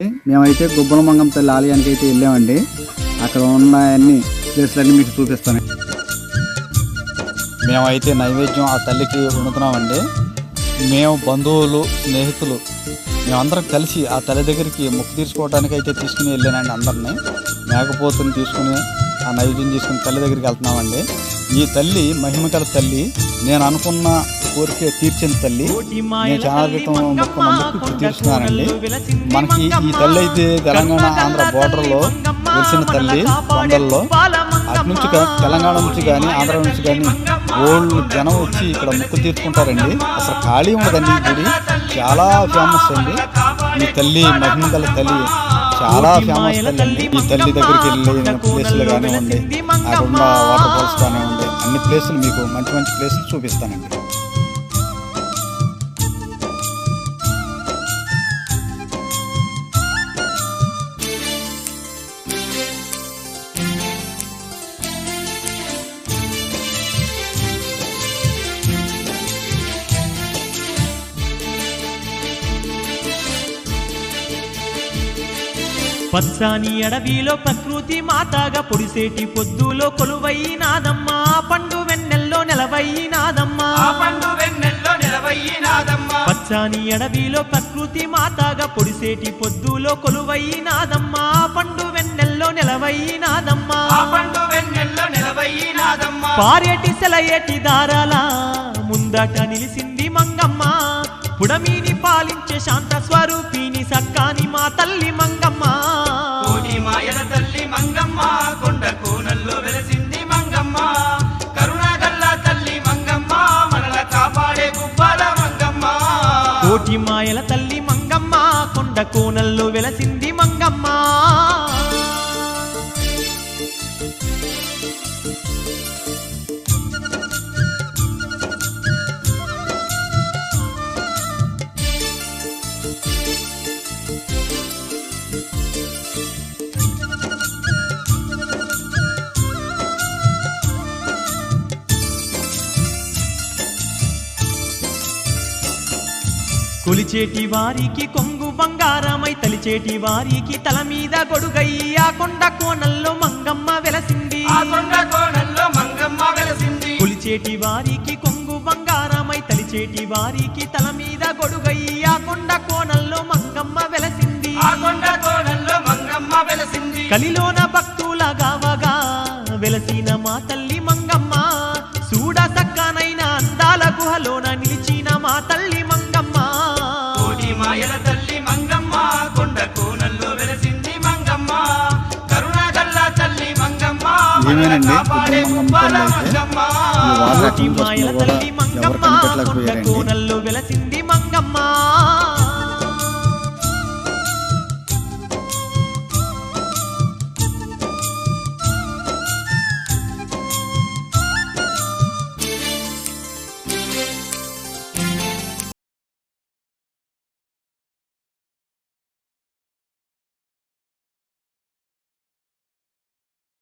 మేమైతే గుబ్బల మంగం తల్లి ఆలయానికి అయితే వెళ్ళామండి. అక్కడ ఉన్న అన్ని ప్లేస్లన్నీ మీకు చూపిస్తాను. మేమైతే నైవేద్యం ఆ తల్లికి వండుతున్నామండి. మేము బంధువులు స్నేహితులు మేమందరం కలిసి ఆ తల్లి దగ్గరికి మొక్కు తీర్చుకోవడానికి అయితే తీసుకుని వెళ్ళానండి అందరినీ. మేకపోతుని తీసుకుని ఆ నైవేద్యం తీసుకుని తల్లి దగ్గరికి వెళ్తున్నామండి. ఈ తల్లి మహిమకల తల్లి. నేను అనుకున్న కోరిక తీర్చిన తల్లి. నేను చాలా క్రితం మొక్క మనకి ఈ తల్లి అయితే తెలంగాణ ఆంధ్ర బోర్డర్లో వెలిసిన తల్లి కొండల్లో. అటు నుంచి తెలంగాణ నుంచి కానీ ఆంధ్ర నుంచి కానీ ఓల్డ్ జనం వచ్చి ఇక్కడ మొక్కు తీర్చుకుంటారండి. అసలు ఖాళీ ఉండదండి ఈ గుడి. చాలా ఫేమస్ అండి. ఈ తల్లి మహిమగల తల్లి చాలా ఫేమస్ తల్లి అండి. ఈ తల్లి దగ్గరికి వెళ్ళిన ప్లేసులు కానివ్వండి అక్కడ ఉన్న వాటర్ ఫాల్స్ కానివ్వండి అన్ని ప్లేసులు మీకు మంచి మంచి ప్లేసులు చూపిస్తానండి. పచ్చాని అడవిలో ప్రకృతి మాతాగా పొడిసేటి పొద్దులో కొలువైనాదమ్మా. పండు వెన్నెల్లో నెలవైనాదమ్మా. పండు వెన్నెల్లో నిలవయ్యినాదమ్మా పచ్చాని అడవిలో ప్రకృతి మాతాగా పొడిసేటి పొద్దులో కొలువైనాదమ్మా. పండు వెన్నెల్లో నెలవైనాదమ్మా. పండు వెన్నెల్లో నిలవయ్యినాదమ్మా పారేటి సెలయేటి దారాల ముందట నిలిసింది మంగమ్మ. పుడమిని పాలించే శాంత స్వరూపిణి సక్కాని మా తల్లి మంగమ్మ. మాయల తల్లి మంగమ్మ కొండ కోనల్లో వెలసింది మంగమ్మ. కొలిచేటి వారికి కొంగు బంగారమై తలిచేటి వారికి తల మీద గొడుగయ్యి కొండ కోనల్లో మంగమ్మ వెలసింది. ఆ కొండ కోనల్లో మంగమ్మ వెలసింది. కొలిచేటి వారికి కొంగు బంగారమై తలిచేటి వారికి తల మీద గొడుగయ్యి కొండ కోనల్లో మంగమ్మ వెలసింది. ఆ కొండ కోనల్లో మంగమ్మ వెలసింది. కలిలోన భక్తుల గావగా వెలసిన మా తల్లి మంగమ్మ చూడ సక్కనైన అందాల గుహలోన నిలిచిన మా తల్లి ఈ వాటర్ కూడా ఎవరు కనిపెట్టలేకపోయారండి?